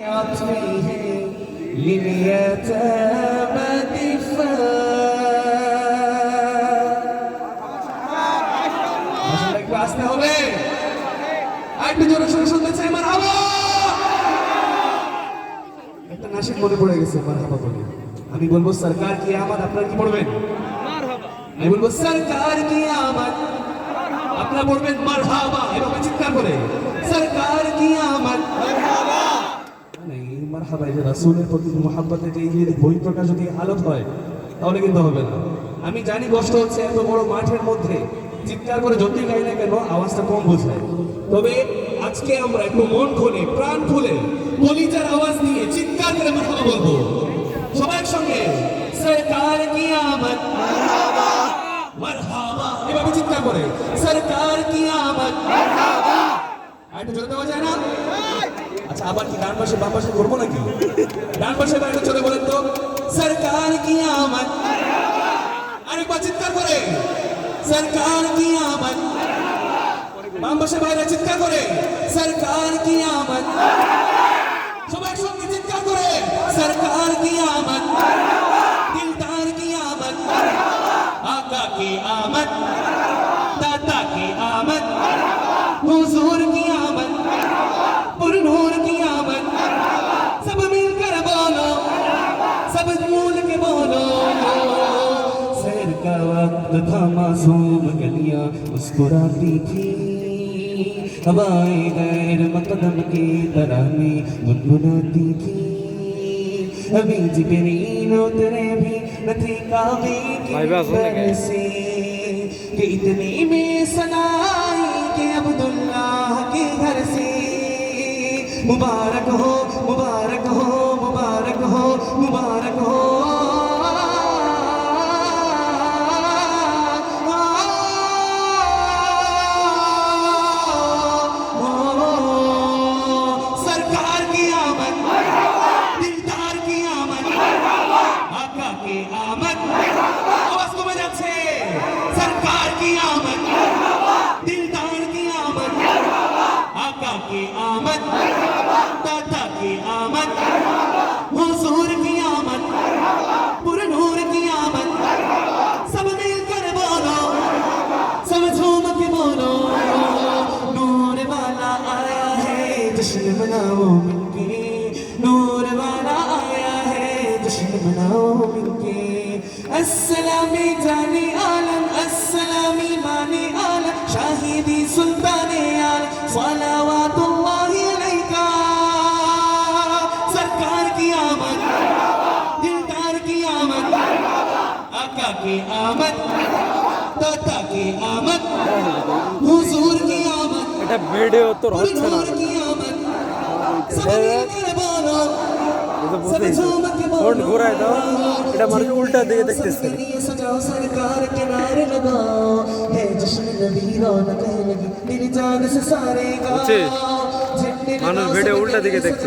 عطفه لليتامى دفاع আসলে একটু আসতে হবে আর একটু জোরে সোরে শুনতে চাই মার হাবা একটা নাসিক মনে পড়ে গেছে মার হাবা বলে আমি বলবো সরকার কি আমার আপনারা কি পড়বেন আমি বলবো সরকার কি আমার আপনারা পড়বেন মার হাবা এভাবে চিৎকার করে সরকার কি আমার মারহাবা বই যদি হালত হয়, তাহলে কিন্তু হবে না। আমি জানি কষ্ট হচ্ছে এত বড় মাঠের মধ্যে, চিৎকার করে যতই গাই না কেন আওয়াজটা কম বোঝায়। তবে আজকে আমরা একটু মন খুলে, প্রাণ খুলে, কলিজার আওয়াজ নিয়ে চিৎকার করে মারহাবা বলব। সবাই সঙ্গে সরকার কি মারহাবা এভাবে চিৎকার করে, সরকার কি মারহাবা। আর একটু জোরে দেওয়া যায় না? আচ্ছা আবার কি ডান পাশে বাম পাশে করব নাকি? ডান পাশে বাইরে চলে বলেন তো, সরকার কি আমার আরেকবার চিৎকার করে, সরকার কি আমার বাম পাশে বাইরে চিৎকার করে, সরকার কি আমার সবাই সঙ্গে চিৎকার করে, সরকার কি আমার দিলদার কি আমার আকা কি আমার দাতা কি আমার হুজুর का वक्त था मासूम गलियाँ मुस्कुराती थी। हवाएँ गैर मकदम की में गुनगुनाती थी। अभी जिबरीन उतरे भी न थी काबे की से। कि इतनी में सनाई के अब्दुल्लाह के घर से। मुबारक हो मुबारक हो मुबारक हो मुबारक हो। آمد دادا کی آمد حضور کی آمد پر نور کی آمد سب دل کر بولو سب جھوم کے بولو نور والا آیا ہے جشن مناؤ من کے نور والا آیا ہے جشن مناؤ من کے۔ السلام جانی عالم السلام مانی عالم شاہدی سلطان عالم صلوات आका की आमद दाता की आमद हुजूर की आमद এটা ভিডিও তোর হচ্ছে না हुजूर की आमद सब मिलकर बोलो এটা বুঝতেছি ফোন ঘুরাই দাও এটা মানুষ উল্টা দিকে দেখতেছে लिए सजाओ सरकार किनारे लगाओ है जश्न नबी रौनक है लगी दिल जान से सारे गाओ বুঝছিস? झंडे মানুষ लगाओ, ভিডিও सब উল্টা দিকে लिए